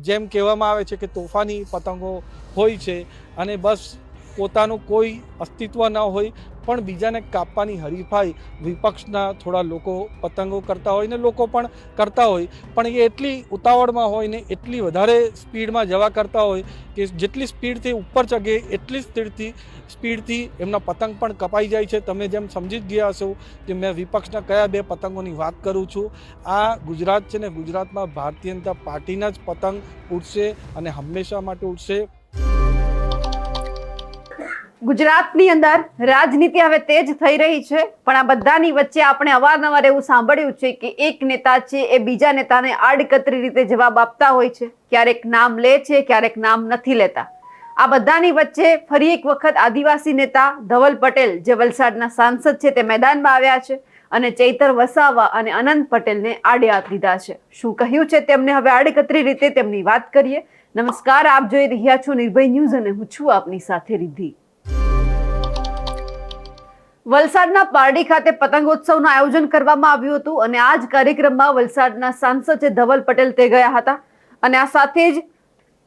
જેમ કહેવામાં આવે છે કે તોફાની પતંગો હોય છે અને બસ પોતાનું કોઈ અસ્તિત્વ ન હોય, પણ બીજાને કાપવાની હરીફાઈ વિપક્ષના થોડા લોકો પતંગો કરતા હોય ને લોકો પણ કરતા હોય. પણ એ એટલી ઉતાવળમાં હોય ને એટલી વધારે સ્પીડમાં જવા કરતા હોય કે જેટલી સ્પીડથી ઉપર ચગે, એટલી સ્પીડથી સ્પીડથી એમના પતંગ પણ કપાઈ જાય છે. તમે જેમ સમજી જ ગયા હશો કે મેં વિપક્ષના કયા બે પતંગોની વાત કરું છું. આ ગુજરાત છે ને ગુજરાતમાં ભારતીય જનતા પાર્ટીના જ પતંગ ઉડશે અને હંમેશા માટે ઉડશે. ગુજરાતની અંદર રાજનીતિ હવે તેજ થઈ રહી છે, પણ આ બધાની વચ્ચે આપણે અવારનવાર એવું સાંભળ્યું છે કે એક નેતા છે, એ બીજા નેતાને આડકતરી રીતે જવાબ આપતા હોય છે, ક્યારેક નામ લે છે, ક્યારેક નામ નથી લેતા. આ બધાની વચ્ચે ફરી એક વખત આદિવાસી નેતા ધવલ પટેલ, જે વલસાડના સાંસદ છે, તે મેદાનમાં આવ્યા છે અને ચૈતર વસાવા અને અનંત પટેલને આડે હાથ લીધા છે. શું કહ્યું છે તેમને હવે આડકતરી રીતે તેમની વાત કરીએ? નમસ્કાર, આપ જોઈ રહ્યા છો નિર્ભય ન્યૂઝ અને હું છું આપની સાથે રિદ્ધિ. વલસાડના પારડી ખાતે પતંગોત્સવનું આયોજન કરવામાં આવ્યું હતું અને આ જ કાર્યક્રમમાં વલસાડના સાંસદ છે ધવલ પટેલ તે ગયા હતા. અને આ સાથે જ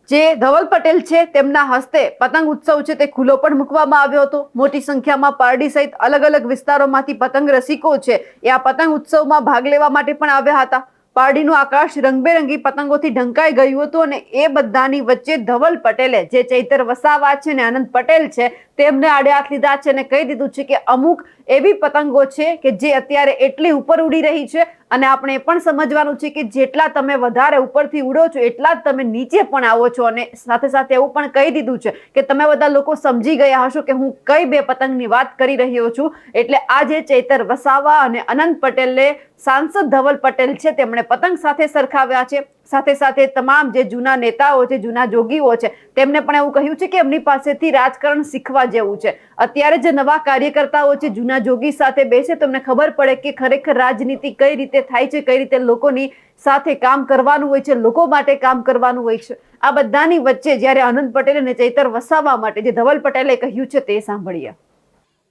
જે ધવલ પટેલ છે તેમના હસ્તે પતંગ ઉત્સવ છે તે ખુલ્લો પણ મૂકવામાં આવ્યો હતો. મોટી સંખ્યામાં પારડી સહિત અલગ અલગ વિસ્તારોમાંથી પતંગ રસિકો છે એ આ પતંગ ઉત્સવમાં ભાગ લેવા માટે પણ આવ્યા હતા. પારડીનું આકાશ રંગબેરંગી પતંગોથી ઢંકાઈ ગયું હતું અને એ બધાની વચ્ચે ધવલ પટેલે જે ચૈતર વસાવા છે ને આનંદ પટેલ છે તેમને આડે હાથ લીધા છે અને કહી દીધું છે કે અમુક એવી પતંગો છે કે જે અત્યારે એટલી ઉપર ઉડી રહી છે. અને આપણે એ પણ સમજવાનું છે કે જેટલા તમે વધારે ઉપરથી ઉડો છો, એટલા જ તમે નીચે પણ આવો છો. અને સાથે સાથે એવું પણ કહી દીધું છે કે તમે બધા લોકો સમજી ગયા હશો કે હું કઈ બે પતંગની વાત કરી રહ્યો છું. એટલે આજે ચૈતર વસાવા અને અનંત પટેલને સાંસદ ધવલ પટેલ છે, તેમણે પતંગ સાથે સરખાવ્યા છે. સાથે સાથે તમામ જે જૂના નેતાઓ છે, જૂના જોગીઓ છે, તેમને પણ એવું કહ્યું છે કે એમની પાસેથી રાજકારણ શીખવા જેવું છે. અત્યારે જે નવા કાર્યકર્તાઓ છે, જૂના જોગી સાથે બેસે, તો એમને ખબર પડે કે ખરેખર રાજનીતિ કઈ રીતે થાય છે, કઈ રીતે લોકોની સાથે કામ કરવાનું હોય છે, લોકો માટે કામ કરવાનું હોય છે. આ બધાની વચ્ચે જ્યારે આનંદ પટેલ અને ચૈતર વસાવા માટે જે ધવલ પટેલે કહ્યું છે, તે સાંભળીએ.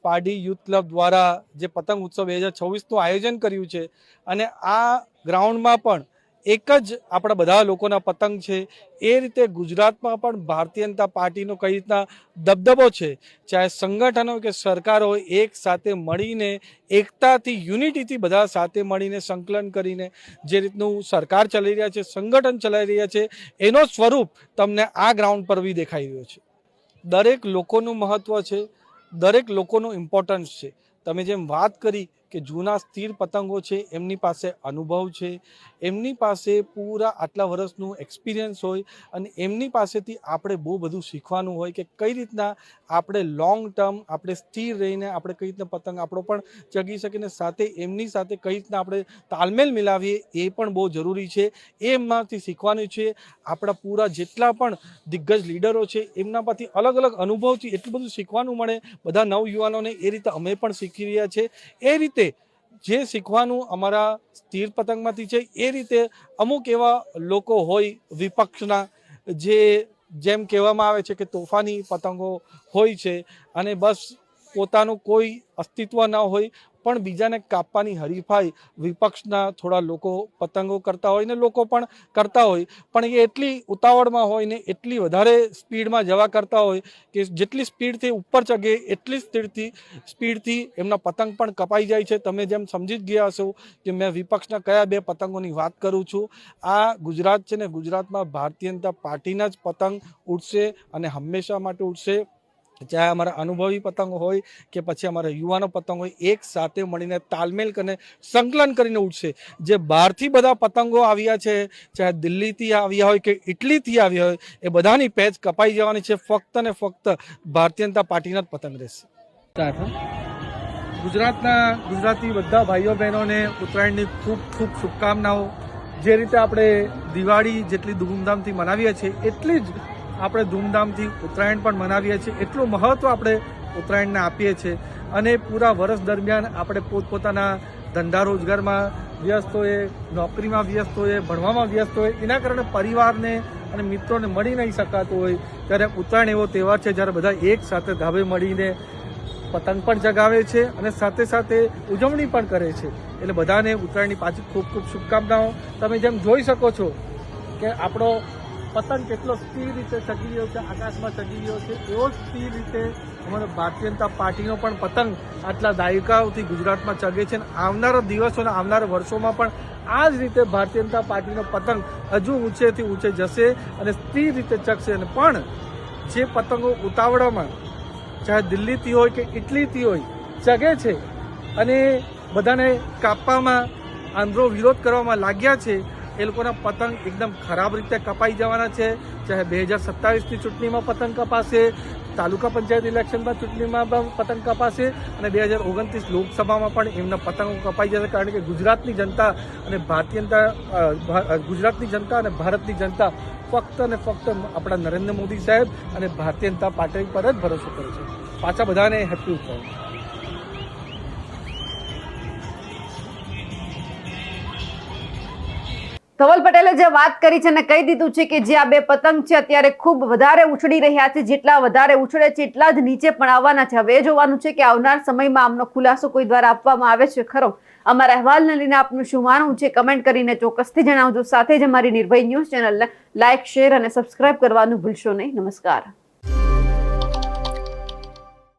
પાઢી યુથ ક્લબ દ્વારા જે પતંગ ઉત્સવ બે હજાર છવ્વીસનું આયોજન કર્યું છે, અને આ ગ્રાઉન્ડમાં પણ એક જ આપણા બધા લોકોના પતંગ છે. એ રીતે ગુજરાતમાં પણ ભારતીય જનતા પાર્ટીનો કઈ રીતના દબદબો છે? ચાહે સંગઠનો કે સરકાર હોય એક સાથે મળીને એકતાથી, યુનિટીથી બધા સાથે મળીને સંકલન કરીને જે રીતનું સરકાર ચલાવી રહ્યા છે, સંગઠન ચલાવી રહ્યા છે, એનો સ્વરૂપ તમને આ ગ્રાઉન્ડ પર બી દેખાઈ રહ્યો છે. દરેક લોકોનું મહત્ત્વ છે, દરેક લોકોનું ઇમ્પોર્ટન્સ છે. તમે જેમ વાત કરી કે જૂના સ્થિર પતંગો છે, એમની પાસે અનુભવ છે, એમની પાસે પૂરા આટલા વર્ષનું એક્સપિરિયન્સ હોય અને એમની પાસેથી આપણે બહુ બધું શીખવાનું હોય કે કઈ રીતના આપણે લોંગ ટર્મ આપણે સ્થિર રહીને આપણે કઈ રીતના પતંગ આપણો પણ ચગી શકીને સાથે એમની સાથે કઈ રીતના આપણે તાલમેલ મિલાવીએ એ પણ બહુ જરૂરી છે. એ એમનાથી શીખવાનું છે, આપણા પૂરા જેટલા પણ દિગ્ગજ લીડરો છે, એમના પરથી અલગ અલગ અનુભવથી એટલું બધું શીખવાનું મળે. બધા નવયુવાનોને એ રીતે અમે પણ શીખી રહ્યા છે. એ રીતે જે શીખવાનું અમારા સ્થિર પતંગમાંથી છે, એ રીતે અમુક એવા લોકો હોય વિપક્ષના જે જેમ કહેવામાં આવે છે કે તોફાની પતંગો હોય છે, અને બસ પોતાનું કોઈ અસ્તિત્વ ન હોય, પણ બીજાને કાપવાની હરીફાઈ વિપક્ષના થોડા લોકો પતંગો કરતા હોય ને લોકો પણ કરતા હોય. પણ એ એટલી ઉતાવળમાં હોય ને એટલી વધારે સ્પીડમાં જવા કરતા હોય કે જેટલી સ્પીડથી ઉપર ચગે એટલી સ્થિરથી સ્પીડથી એમના પતંગ પણ કપાઈ જાય છે. તમે જેમ સમજી જ ગયા હશો કે મેં વિપક્ષના કયા બે પતંગોની વાત કરું છું. આ ગુજરાત છે ને ગુજરાતમાં ભારતીય જનતા પાર્ટીના જ પતંગ ઉડશે અને હંમેશા માટે ઉડશે. ચાહે અમારા અનુભવી પતંગ હોય કે પછી અમારા યુવાનો પતંગ હોય, એક સાથે મળીને તાલમેલ કરીને, સંકલન કરીને ઉડશે. જે બહારથી બધા પતંગો આવ્યા છે, ચાહે દિલ્હીથી આવ્યા હોય કે ઇટલીથી આવ્યા હોય, એ બધાની પેચ કપાઈ જવાની છે. ફક્ત ને ફક્ત ભારતીય જનતા પાર્ટીના જ પતંગ રહેશે. ગુજરાતના ગુજરાતી બધા ભાઈઓ બહેનોને ઉત્તરાયણની ખૂબ ખૂબ શુભકામનાઓ. જે રીતે આપણે દિવાળી જેટલી ધૂમધામથી મનાવીએ છીએ, એટલી જ આપણે ધૂમધામથી ઉત્તરાયણ પણ મનાવીએ છીએ. એટલું મહત્ત્વ આપણે ઉત્તરાયણને આપીએ છીએ. અને પૂરા વર્ષ દરમિયાન આપણે પોતપોતાના ધંધા રોજગારમાં વ્યસ્ત હોઈએ, નોકરીમાં વ્યસ્ત હોઈએ, ભણવામાં વ્યસ્ત હોય એના કારણે પરિવારને અને મિત્રોને મળી નહીં શકાતું હોય. ત્યારે ઉત્તરાયણ એવો તહેવાર છે જ્યારે બધા એક સાથે ધાબે મળીને પતંગ પણ જગાવે છે અને સાથે સાથે ઉજવણી પણ કરે છે. એટલે બધાને ઉત્તરાયણની પાછી ખૂબ ખૂબ શુભકામનાઓ. તમે જેમ જોઈ શકો છો કે આપણો પતંગ કેટલો સ્થિર રીતે ચગી રહ્યો છે, આકાશમાં ચગી રહ્યો છે, એવો સ્થિર રીતે અમારે ભારતીય જનતા પાર્ટીનો પણ પતંગ આટલા દાયકાઓથી ગુજરાતમાં ચગે છે અને આવનારા દિવસો અને આવનારા વર્ષોમાં પણ આ જ રીતે ભારતીય જનતા પાર્ટીનો પતંગ હજુ ઊંચેથી ઊંચે જશે અને સ્થિર રીતે ચગશે. અને પણ જે પતંગો ઉતાવળામાં ચાહે દિલ્હીથી હોય કે ઇટલીથી હોય ચગે છે અને બધાને કાપવામાં આંધ્રો વિરોધ કરવામાં લાગ્યા છે એ લોકોના પતંગ એકદમ ખરાબ રીતે કપાઈ જવાના છે. ચાહે બે હજાર સત્તાવીસની ચૂંટણીમાં પતંગ કપાશે, તાલુકા પંચાયત ઇલેક્શનમાં ચૂંટણીમાં પણ પતંગ કપાશે અને બે હજાર ઓગણત્રીસ લોકસભામાં પણ એમના પતંગો કપાઈ જશે કારણ કે ગુજરાતની જનતા અને ભારતીય જનતા ગુજરાતની જનતા અને ભારતની જનતા ફક્ત અને ફક્ત આપણા નરેન્દ્ર મોદી સાહેબ અને ભારતીય જનતા પાર્ટી પર જ ભરોસો કરે છે. પાછા બધાને હેપી ઉત્સવ ધવલ પટેલે જે વાત કરી છે અને કહી દીધું છે કે જે આ બે પતંગ છે અત્યારે ખૂબ વધારે ઉછળી રહ્યા છે, જેટલા વધારે ઉછળે છે, એટલા જ નીચે પણ આવવાના છે. હવે જોવાનું છે કે આવનાર સમયમાં આમનો ખુલાસો કોઈ દ્વારા આપવામાં આવે છે ખરો? અમારા અહેવાલને લઈને આપનું શું માનવું છે? કમેન્ટ કરીને ચોક્કસથી જણાવજો. સાથે જ અમારી નિર્ભય ન્યૂઝ ચેનલને લાઇક શેર અને સબસ્ક્રાઇબ કરવાનું ભૂલશો નહીં. નમસ્કાર.